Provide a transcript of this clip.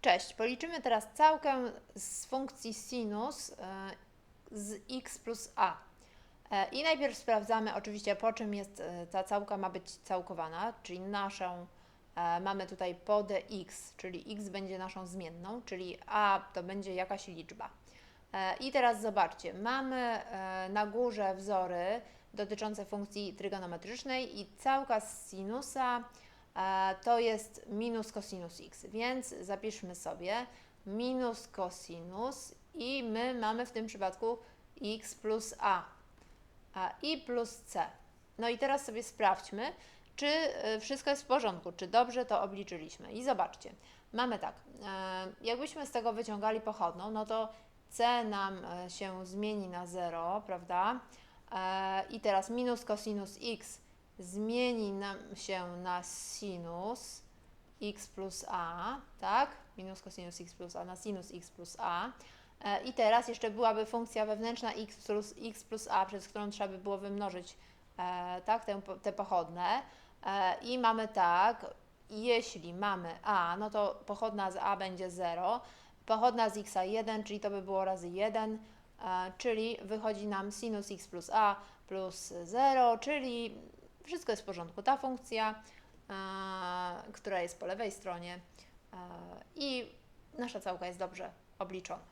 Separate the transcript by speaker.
Speaker 1: Cześć, policzymy teraz całkę z funkcji sinus e, z x plus a. E, I najpierw sprawdzamy oczywiście po czym jest e, ta całka ma być całkowana, czyli naszą mamy tutaj podę x, czyli x będzie naszą zmienną, czyli a to będzie jakaś liczba. I teraz zobaczcie, mamy na górze wzory dotyczące funkcji trygonometrycznej i całka z sinusa to jest minus cosinus x, więc zapiszmy sobie minus cosinus i my mamy w tym przypadku x plus a, a i plus c. No i teraz sobie sprawdźmy, czy e, wszystko jest w porządku, czy dobrze to obliczyliśmy. I zobaczcie, mamy tak, e, jakbyśmy z tego wyciągali pochodną, no to c nam e, się zmieni na 0, prawda? E, I teraz minus cosinus x zmieni nam się na sinus x plus a, tak? Minus cosinus x plus a na sinus x plus a. E, I teraz jeszcze byłaby funkcja wewnętrzna x plus, x plus a, przez którą trzeba by było wymnożyć e, tak, te, te pochodne. E, I mamy tak, jeśli mamy a, no to pochodna z a będzie 0, pochodna z x 1, czyli to by było razy 1, e, czyli wychodzi nam sinus x plus a plus 0, czyli wszystko jest w porządku. Ta funkcja, e, która jest po lewej stronie e, i nasza całka jest dobrze obliczona.